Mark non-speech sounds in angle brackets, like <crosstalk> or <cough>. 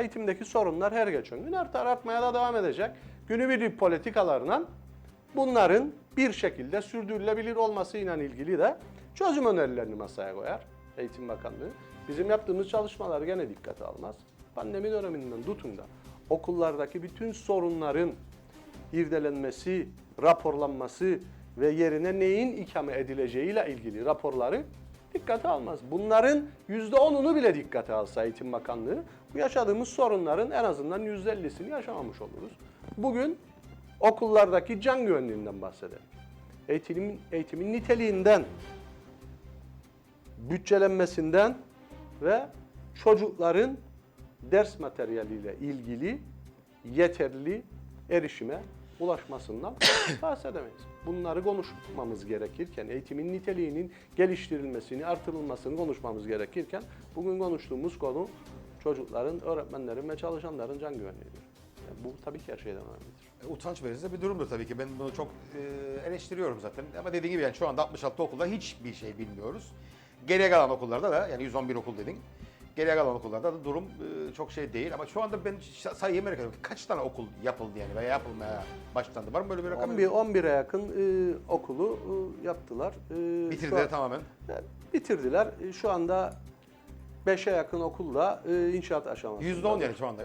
eğitimdeki sorunlar her geçen gün artar artmaya da devam edecek. Günübirlik politikalarla bunların bir şekilde sürdürülebilir olmasıyla ilgili de çözüm önerilerini masaya koyar Eğitim Bakanlığı. Bizim yaptığımız çalışmalar gene dikkate almaz. Pandemi döneminden tutun da okullardaki bütün sorunların irdelenmesi, raporlanması ve yerine neyin ikame edileceğiyle ilgili raporları dikkate almaz. Bunların %10'unu bile dikkate alsa Eğitim Bakanlığı bu yaşadığımız sorunların en azından %50'sini yaşamamış oluruz. Bugün okullardaki can güvenliğinden bahsedelim. Eğitimin, eğitimin niteliğinden, bütçelenmesinden ve çocukların ders materyaliyle ilgili yeterli erişime ulaşmasından <coughs> bahsedemeyiz. Bunları konuşmamız gerekirken, eğitimin niteliğinin geliştirilmesini, artırılmasını konuşmamız gerekirken bugün konuştuğumuz konu çocukların, öğretmenlerin ve çalışanların can güvenliğidir. Yani bu tabii ki her şeyden önemlidir. Utanç verici bir durumdur tabii ki. Ben bunu çok e, eleştiriyorum zaten. Ama dediğim gibi yani şu anda 66 okulda hiçbir şey bilmiyoruz. Geriye kalan okullarda da yani 111 okul dedin. Geriye kalan okullarda da durum e, çok şey değil. Ama şu anda ben sayıyı merak ediyorum. Kaç tane okul yapıldı yani veya yapılmaya başlandı? Var mı böyle bir rakam? 11 11'e yakın e, okulu e, yaptılar. E, Bitirdiler an- tamamen. E, Bitirdiler. E, Şu anda 5'e yakın okulla e, inşaat aşamasında. %10 yani şu anda.